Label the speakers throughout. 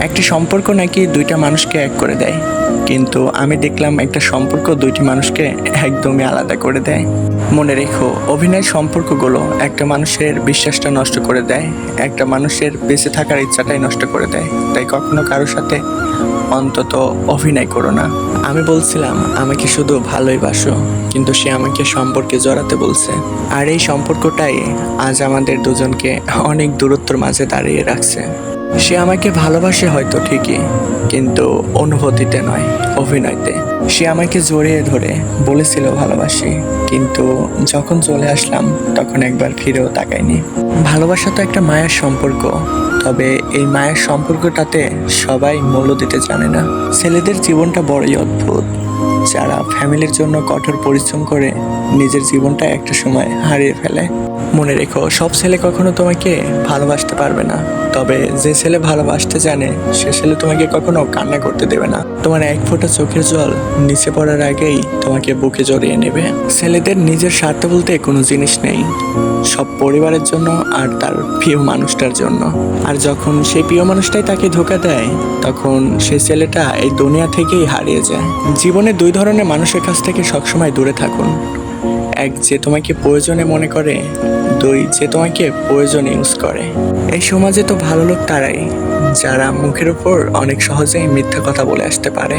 Speaker 1: একটি সম্পর্ক নাকি দুইটা মানুষকে এক করে দেয়? কিন্তু আমি দেখলাম একটা সম্পর্ক দুইটি মানুষকে একদমই আলাদা করে দেয়। মনে রেখো, অভিনয় সম্পর্কগুলো একটা মানুষের বিশ্বাসটা নষ্ট করে দেয়, একটা মানুষের বেঁচে থাকার ইচ্ছাটাই নষ্ট করে দেয়। তাই কখনো কারোর সাথে অন্তত অভিনয় করো না। আমি বলছিলাম, আমাকে শুধু ভালোই বাসো। কিন্তু সে আমাকে সম্পর্কে জড়াতে বলছে। আর এই সম্পর্কটাই আজ আমাদের দুজনকে অনেক দূরত্বর মাঝে দাঁড়িয়ে রাখছে। সে আমাকে ভালোবাসে হয়তো ঠিকই, কিন্তু অনুভূতিতে নয়, অভিনয়তে। সে আমাকে জড়িয়ে ধরে বলেছিল ভালোবাসি, কিন্তু যখন চলে আসলাম, তখন একবার ফিরেও তাকায়নি। ভালোবাসা তো একটা মায়ের সম্পর্ক, তবে এই মায়ের সম্পর্কটাতে সবাই মূল্য দিতে জানে না। ছেলেদের জীবনটা বড়ই অদ্ভুত। যারা ফ্যামিলির জন্য কঠোর পরিশ্রম করে নিজের জীবনটা একটা সময় হারিয়ে ফেলে। মনে রেখো, সব ছেলে কখনো তোমাকে ভালোবাসতে পারবে না। তবে যে ছেলে ভালোবাসতে জানে, সে ছেলে তোমাকে কখনো কান্না করতে দেবে না। তোমার এক ফোঁটা চোখের জল নিচে পড়ার আগেই তোমাকে বুকে জড়িয়ে নেবে। ছেলেদের নিজের স্বার্থ বলতে কোনো জিনিস নেই। সব পরিবারের জন্য আর তার প্রিয় মানুষটার জন্য। আর যখন সেই প্রিয় মানুষটাই তাকে ধোকা দেয়, তখন সে ছেলেটা এই দুনিয়া থেকেই হারিয়ে যায়। জীবনে দুই ধরনের মানুষের কাছ থেকে সবসময় দূরে থাকুন। এক যে তোমাকে প্রয়োজনে মনে করে, দুই যে তোমাকে প্রয়োজন ইউজ করে। এই সমাজে তো ভালো লোক তারাই। যারা মুখের উপর অনেক সহজেই মিথ্যা কথা বলে আসতে পারে।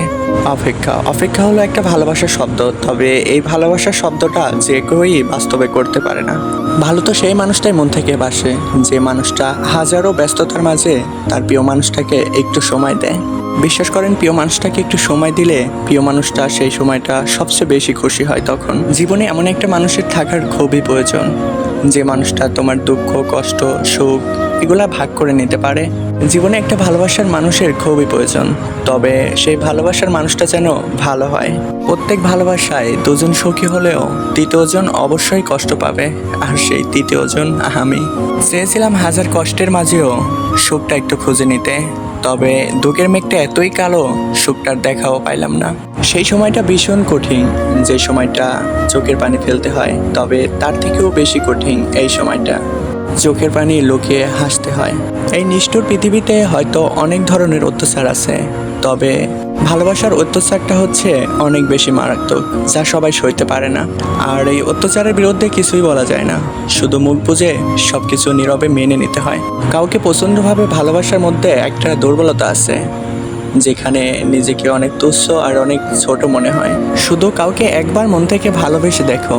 Speaker 1: অপেক্ষা। অপেক্ষা হলো একটা ভালোবাসার শব্দ, তবে এই ভালোবাসার শব্দটা যে কেউই বাস্তবে করতে পারে না। ভালো তো সেই মানুষটাই মন থেকে বাসে, যে মানুষটা হাজারো ব্যস্ততার মাঝে তার প্রিয় মানুষটাকে একটু সময় দেয়। বিশ্বাস করেন, প্রিয় মানুষটাকে একটু সময় দিলে প্রিয় মানুষটা সেই সময়টা সবচেয়ে বেশি খুশি হয় তখন। জীবনে এমন একটা মানুষের থাকার খুবই প্রয়োজন, যে মানুষটা তোমার দুঃখ, কষ্ট, সুখ, এগুলা ভাগ করে নিতে পারে। জীবনে একটা ভালোবাসার মানুষের খুবই প্রয়োজন, তবে সেই ভালোবাসার মানুষটা যেন ভালো হয়। প্রত্যেক ভালোবাসায় দুজন সুখী হলেও তৃতীয়জন অবশ্যই কষ্ট পাবে, আর সেই তৃতীয়জন আমি। চেয়েছিলাম হাজার কষ্টের মাঝেও সুখটা একটু খুঁজে নিতে, তবে দুঃখের মেঘটা এতই কালো, সুখটার দেখাও পাইলাম না। সেই সময়টা ভীষণ কঠিন, যে সময়টা চোখের পানি ফেলতে হয়, তবে তার থেকেও বেশি কঠিন এই সময়টা। চোখের পানি লুকিয়ে হাসতে হয়। এই নিষ্ঠুর পৃথিবীতে হয়তো অনেক ধরনের অত্যাচার আছে, তবে ভালোবাসার অত্যাচারটা হচ্ছে অনেক বেশি মারাত্মক, যা সবাই সইতে পারে না। আর এই অত্যাচারের বিরুদ্ধে কিছুই বলা যায় না, শুধু মুখ বুঝে সব কিছু নীরবে মেনে নিতে হয়। কাউকে প্রচণ্ডভাবে ভালোবাসার মধ্যে একটা দুর্বলতা আছে, যেখানে নিজেকে অনেক তুচ্ছ আর অনেক ছোট মনে হয়। শুধু কাউকে একবার মন থেকে ভালোবেসে দেখো,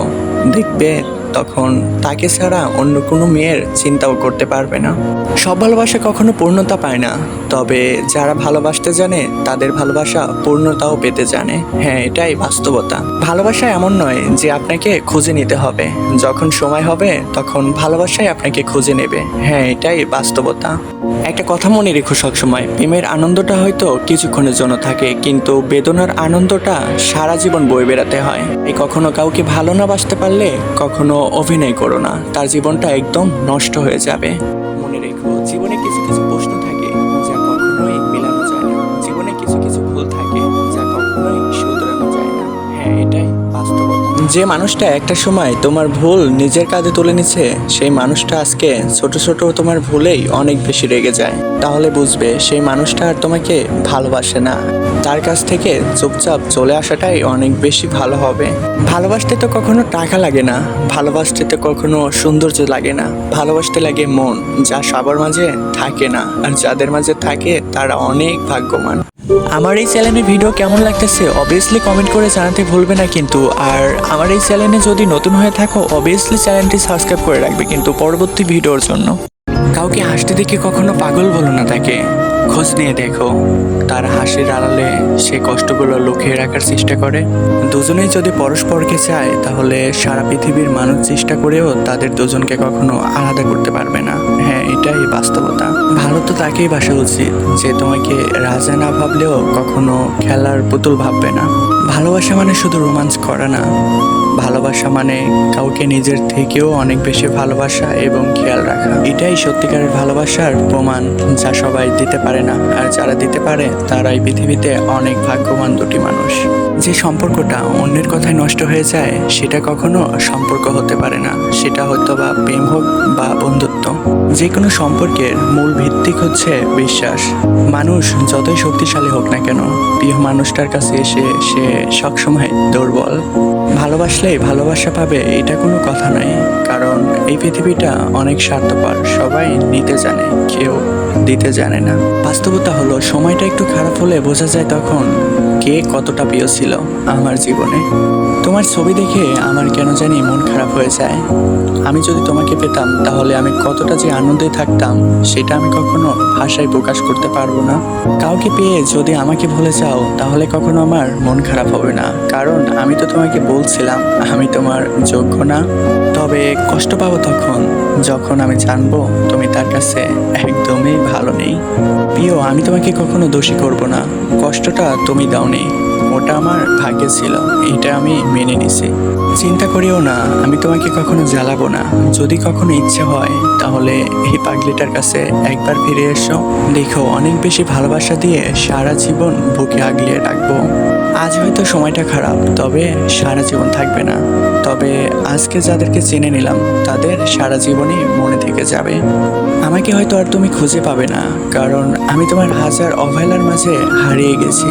Speaker 1: দেখবে তখন তাকে ছাড়া অন্য কোনো মেয়ের চিন্তাও করতে পারবে না। সব ভালোবাসা কখনো পূর্ণতা পায় না, তবে যারা ভালোবাসতে জানে, তাদের ভালোবাসা পূর্ণতাও পেতে জানে। হ্যাঁ এটাই বাস্তবতা। ভালোবাসা এমন নয় যে আপনাকে খুঁজে নিতে হবে। যখন সময় হবে, তখন ভালোবাসাই আপনাকে খুঁজে নেবে। হ্যাঁ এটাই বাস্তবতা। একটা কথা মনে রেখো সবসময়, প্রেমের আনন্দটা হয়তো কিছুক্ষণের জন্য থাকে, কিন্তু বেদনার আনন্দটা সারা জীবন বয়ে বেড়াতে হয়। এই কখনো কাউকে ভালো না বাসতে পারলে, কখনো অভিনয় করো না। তার জীবনটা একদম নষ্ট হয়ে যাবে। মনে রেখো জীবনে কিছু কিছু যে মানুষটা একটা সময় তোমার ভুল নিজের কাঁধে তুলে নিচ্ছে সেই মানুষটা আজকে ছোট ছোট তোমার ভুলেই অনেক বেশি রেগে যায়। তাহলে বুঝবে, সেই মানুষটা আর তোমাকে ভালোবাসে না। তার কাছ থেকে চুপচাপ চলে আসাটাই অনেক বেশি ভালো হবে। ভালোবাসতে তো কখনো টাকা লাগে না, ভালোবাসতে তো কখনো সৌন্দর্য লাগে না। ভালোবাসতে লাগে মন, যা সবার মাঝে থাকে না, আর যাদের মাঝে থাকে তারা অনেক ভাগ্যবান। আমার এই চ্যানেলের ভিডিও কেমন লাগতেছে অবভিয়াসলি কমেন্ট করে জানাতে ভুলবে না কিন্তু। আর আমার এই চ্যানেলে যদি নতুন হয়ে থাকো অবভিয়াসলি চ্যানেলটি সাবস্ক্রাইব করে রাখবে কিন্তু পরবর্তী ভিডিওর জন্য। কাউকে হাসতে দেখে কখনো পাগল বলো না তাকে। খোঁজ নিয়ে দেখো, তার হাসির আড়ালে সে কষ্টগুলো লুকিয়ে রাখার চেষ্টা করে। দুজনেই যদি পরস্পরকে চায়, তাহলে সারা পৃথিবীর মানুষ চেষ্টা করেও তাদের দুজনকে কখনো আলাদা করতে পারবে না। হ্যাঁ এটাই বাস্তবতা। ভালো তো তাকেই বাসা উচিত, যে তোমাকে রাজা না ভাবলেও কখনো খেলার পুতুল ভাববে না। ভালোবাসা মানে শুধু রোমান্স করা না। ভালোবাসা মানে কাউকে নিজের থেকেও অনেক বেশি ভালোবাসা এবং খেয়াল রাখা। এটাই সত্যিকারের ভালোবাসার প্রমাণ যা সবাই দিতে পারে না। আর যারা দিতে পারে, তারাই পৃথিবীতে অনেক ভাগ্যবান দুটি মানুষ। যে সম্পর্কটা অন্যের কথায় নষ্ট হয়ে যায়, সেটা কখনো সম্পর্ক হতে পারে না। সেটা হয়তো বা প্রেম হোক বা বন্ধুত্ব। যে কোনো সম্পর্কের মূল ভিত্তিক হচ্ছে বিশ্বাস। মানুষ যতই শক্তিশালী হোক না কেন, প্রিয় মানুষটার কাছে এসে সে সবসময় দুর্বল। ভালোবাসলেই ভালোবাসা পাবে, এটা কোনো কথা নাই। কারণ এই পৃথিবীটা অনেক স্বার্থপর, সবাই নিতে জানে, কেউ দিতে জানে না। বাস্তবতা হলো, সময়টা একটু খারাপ হলে বোঝা যায় তখন কে কতটা প্রিয় ছিল আমার জীবনে? তোমার ছবি দেখে আমার কেন জানি মন খারাপ হয়ে যায়। আমি যদি তোমাকে পেতাম, তাহলে আমি কতটা যে আনন্দে থাকতাম, সেটা আমি কখনো ভাষায় প্রকাশ করতে পারব না। কাউকে পেয়ে যদি আমাকে ভুলে যাও, তাহলে কখনো আমার মন খারাপ হবে না। কারণ আমি তো তোমাকে বলছিলাম, আমি তোমার যোগ্য না। তবে কষ্ট পাবো তখন। যখন আমি জানব তুমি তার কাছে একদমই ভালো নেই। প্রিয়, আমি তোমাকে কখনো দোষী করব না। কষ্টটা তুমি দাওনি। ওটা আমার ভাগ্যে ছিল। এটা আমি মেনে নিছি। চিন্তা করিও না, আমি তোমাকে কখনো জ্বালাবো না। যদি কখনো ইচ্ছে হয়, তাহলে এই পাগলিটার কাছে একবার ফিরে এসো। দেখো, অনেক বেশি ভালোবাসা দিয়ে সারা জীবন বুকে আগলিয়ে রাখব আজ হয়তো সময়টা খারাপ, তবে সারা জীবন থাকবে না। তবে আজকে যাদেরকে চেনে নিলাম, তাদের সারা জীবনই মনে থেকে যাবে। আমাকে হয়তো আর তুমি খুঁজে পাবে না, কারণ আমি তোমার হাজার অবহেলার মাঝে হারিয়ে গেছি।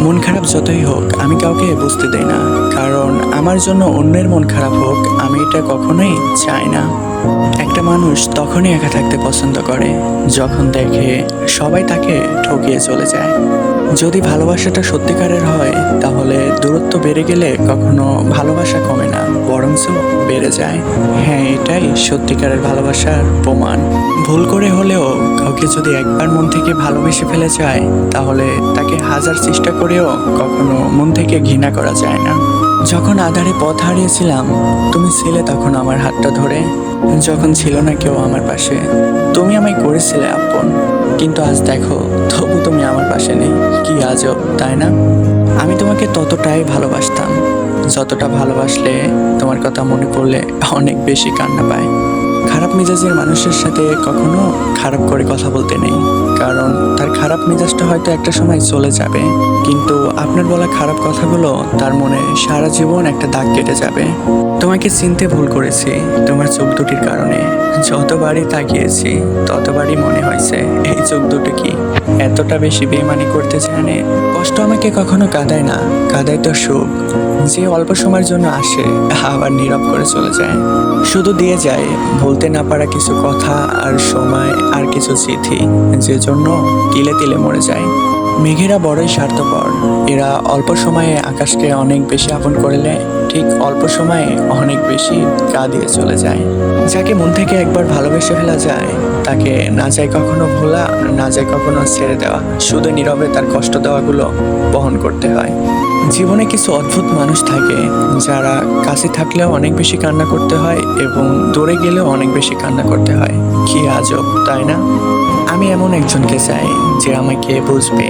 Speaker 1: মন খারাপ যতই হোক, আমি কাউকে বুঝতে দেই না। কারণ আমার জন্য অন্যের মন খারাপ হোক, আমি এটা কখনোই চাই না। একটা মানুষ তখনই একা থাকতে পছন্দ করে, যখন দেখে সবাই তাকে ঠকিয়ে চলে যায়। যদি ভালোবাসাটা সত্যিকারের হয়, তাহলে দূরত্ব বেড়ে গেলে কখনো ভালোবাসা কমে না, বরঞ্চ বেড়ে যায়। হ্যাঁ এটাই সত্যিকারের ভালোবাসার প্রমাণ। ভুল করে হলেও কাউকে যদি একবার মন থেকে ভালোবেসে ফেলে যায়, তাহলে তাকে হাজার চেষ্টা করেও কখনো মন থেকে ঘৃণা করা যায় না। যখন আধারে পথ হারিয়েছিলাম, তুমি ছিলে তখন আমার হাতটা ধরে। যখন ছিল না কেউ আমার পাশে, তুমি আমায় করেছিলে আপন। কিন্তু আজ দেখো, তবু তুমি আমার পাশে নেই। কি আজব, তাই না? আমি তোমাকে ততটাই ভালোবাসতাম। যতটা ভালোবাসলে তোমার কথা মনে পড়লে অনেক বেশি কান্না পায়। খারাপ মেজাজের মানুষের সাথে কখনো খারাপ করে কথা বলতে নেই। কারণ তার খারাপ মেজাজটা হয়তো একটা সময় চলে যাবে। কিন্তু আপনার বলা খারাপ কথাগুলো তার মনে সারা জীবন একটা দাগ কেটে যাবে। তোমাকে চিনতে ভুল করেছি তোমার চোখ দুটির কারণে। যতবারই তাকিয়েছি, ততবারই মনে হয়েছে, এই চোখ দুটো কি এতটা বেশি বেমানি করতে জানে? কষ্ট আমাকে কখনো কাঁদায় না। কাঁদায় তো সুখ। যে অল্প সময়ের জন্য আসে, আবার নীরব করে চলে যায়। শুধু দিয়ে যায়, বলতে না পারা কিছু কথা আর সময় আর কিছু চিঠি, যে জন্য তিলে তিলে মরে যায়। মেঘেরা বড়ই স্বার্থপর। এরা অল্প সময়ে আকাশকে অনেক বেশি আপন করলে, ঠিক অল্প সময়ে অনেক বেশি গা দিয়ে চলে যায়। যাকে মন থেকে একবার ভালোবেসে ফেলা যায়, তাকে না যায় কখনো ভোলা, না যায় কখনো ছেড়ে দেওয়া। শুধু নীরবে তার কষ্ট দেওয়াগুলো বহন করতে হয়। জীবনে কিছু অদ্ভুত মানুষ থাকে যারা কাছে থাকলেও অনেক বেশি কান্না করতে হয় এবং দূরে গেলেও অনেক বেশি কান্না করতে হয়। কি আজব, তাই না? আমি এমন একজনকে চাই, যে আমাকে বুঝবে,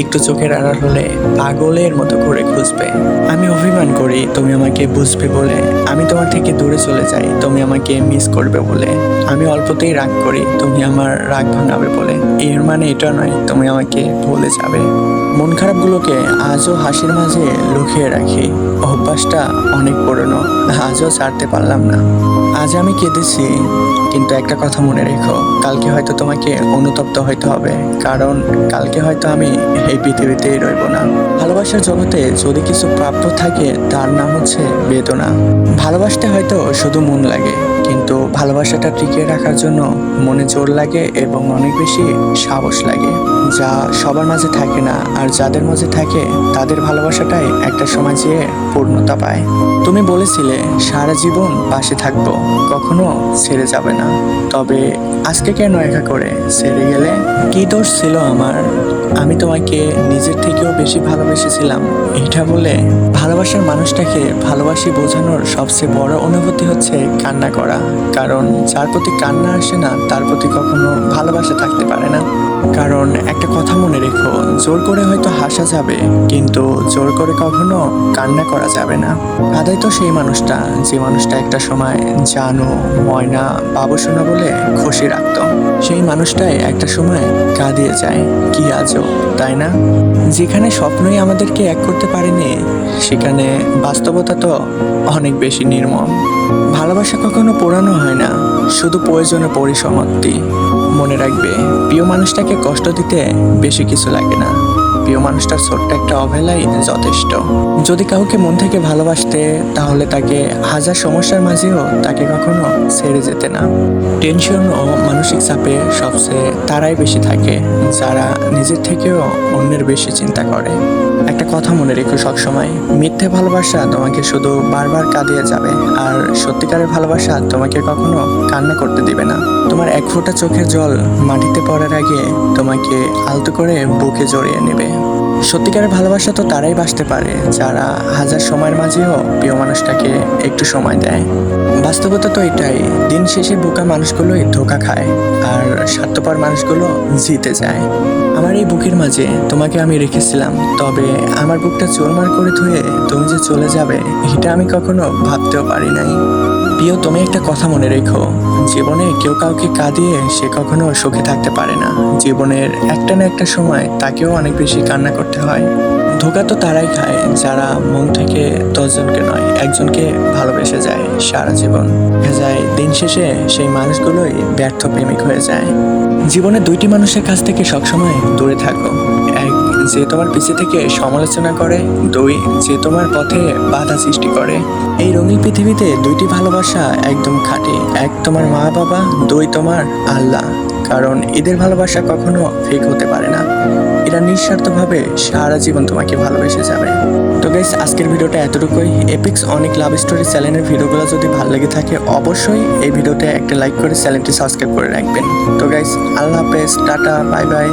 Speaker 1: একটু চোখের আড়াল হলে পাগলের মতো করে খুঁজবে। আমি অভিমান করি, তুমি আমাকে বুঝবে বলে। আমি তোমার থেকে দূরে চলে যাই, তুমি আমাকে মিস করবে বলে। আমি অল্পতেই রাগ করি, তুমি আমার রাগ ভাঙাবে বলে। এর মানে এটা নয়, তুমি আমাকে ভুলে যাবে। মন খারাপগুলোকে আজও হাসির মাঝে লুকিয়ে রাখি। অভ্যাসটা অনেক পুরনো, আজও ছাড়তে পারলাম না। আজ আমি কেঁদেছি কিন্তু একটা কথা মনে রেখো, কালকে হয়তো তোমাকে অনুতপ্ত হইতে হবে, কারণ কালকে হয়তো আমি এই পৃথিবীতেই রইব না। ভালোবাসার জগতে যদি কিছু প্রাপ্য থাকে, তার নাম হচ্ছে বেদনা। ভালোবাসতে হয়তো শুধু মন লাগে, কিন্তু ভালোবাসাটা টিকিয়ে রাখার জন্য মনে জোর লাগে এবং অনেক বেশি সাহস লাগে। যা সবার মাঝে থাকে না আর যাদের মাঝে থাকে, তাদের ভালোবাসাটাই একটা সময় পূর্ণতা পায়। তুমি বলেছিলে, সারা জীবন পাশে থাকব, কখনো ছেড়ে যাবে না। তবে আজকে কেন একা করে ছেড়ে গেলে? কি দোষ ছিল আমার? আমি তোমাকে নিজের থেকেও বেশি ভালোবেসেছিলাম। এটা বলে ভালোবাসার মানুষটাকে ভালোবাসি বোঝানোর সবচেয়ে বড় অনুভূতি হচ্ছে কান্না করা। কারণ যার প্রতি কান্না আসে না, তার প্রতি কখনো ভালোবাসা থাকতে পারে না। কারণ একটা কথা মনে রেখো, জোর করে হয়তো হাসা যাবে, কিন্তু জোর করে কখনো কান্না করা যাবে না। কাদাই তো সেই মানুষটা, যে মানুষটা একটা সময় জানো, ময়না বাবুসোনা বলে খুশি রাখতো। সেই মানুষটাই একটা সময় কাঁদিয়ে যায়, কি আজও তাই না? যেখানে স্বপ্নই আমাদেরকে এক করতে পারেনি, সেখানে বাস্তবতা তো অনেক বেশি নির্মম। ভালোবাসা কখনো পোড়ানো হয় না, শুধু প্রয়োজনে পরিসমাপ্তি। মনে রাখবে, প্রিয় মানুষটাকে কষ্ট দিতে বেশি কিছু লাগে না। প্রিয় মানুষটার ছোট্ট একটা অবহেলাই যথেষ্ট। যদি কাউকে মন থেকে ভালোবাসতে, তাহলে তাকে হাজার সমস্যার মাঝেও তাকে কখনো ছেড়ে যেতে না। টেনশন ও মানসিক চাপে সবচেয়ে তারাই বেশি থাকে, যারা নিজের থেকেও অন্যের বেশি চিন্তা করে। একটা কথা মনে রেখো সবসময়। মিথ্যে ভালোবাসা তোমাকে শুধু বারবার কাঁদিয়ে যাবে, আর সত্যিকারের ভালোবাসা তোমাকে কখনো কান্না করতে দিবে না। তোমার এক ফোঁটা চোখের জল মাটিতে পড়ার আগে তোমাকে আলতো করে বুকে জড়িয়ে নেবে। সত্যিকারের ভালোবাসা তো তারাই বাসতে পারে। যারা হাজার সময়ের মাঝেও প্রিয় মানুষটাকে একটু সময় দেয়। বাস্তবতা তো এটাই, দিন শেষে বোকা মানুষগুলোই ধোকা খায়, আর স্বার্থপর মানুষগুলো জিতে যায়। আমার এই বুকের মাঝে তোমাকে আমি রেখেছিলাম, তবে আমার বুকটা চোরমার করে ধুয়ে তুমি যে চলে যাবে, এটা আমি কখনো ভাবতেও পারি নাই। প্রিয়, তুমি একটা কথা মনে রেখো। জীবনে কেউ কাউকে কাঁদিয়ে সে কখনো সুখে থাকতে পারে না। জীবনের একটা না একটা সময় তাকেও অনেক বেশি কান্না করতে হয়। ধোকা তো তারাই খায়, যারা মন থেকে দশজনকে নয়, একজনকে ভালোবেসে যায় সারা জীবন। যায় দিন শেষে সেই মানুষগুলোই ব্যর্থ প্রেমিক হয়ে যায়। জীবনে দুইটি মানুষের কাছ থেকে সবসময় দূরে থাকো। এক যে তোমার পিছে থেকে সমালোচনা করে, দুই, যে তোমার পথে বাধা সৃষ্টি করে। এই রঙিন পৃথিবীতে দুইটি ভালোবাসা একদম খাঁটি। এক তোমার মা বাবা, দুই তোমার আল্লাহ। কারণ এদের ভালোবাসা কখনো ফেক হতে পারে না। এরা নিঃস্বার্থভাবে সারা জীবন তোমাকে ভালোবেসে যাবে। তো গাইস আজকের ভিডিওটা এতটুকুই। এপিক্স অনেক লাভ স্টোরি চ্যানেলের ভিডিওগুলো যদি ভালো লেগে থাকে, অবশ্যই এই ভিডিওতে একটা লাইক করে চ্যানেলটি সাবস্ক্রাইব করে রাখবেন। তো গাইস আল্লাহ হাফেজ, টাটা বাই বাই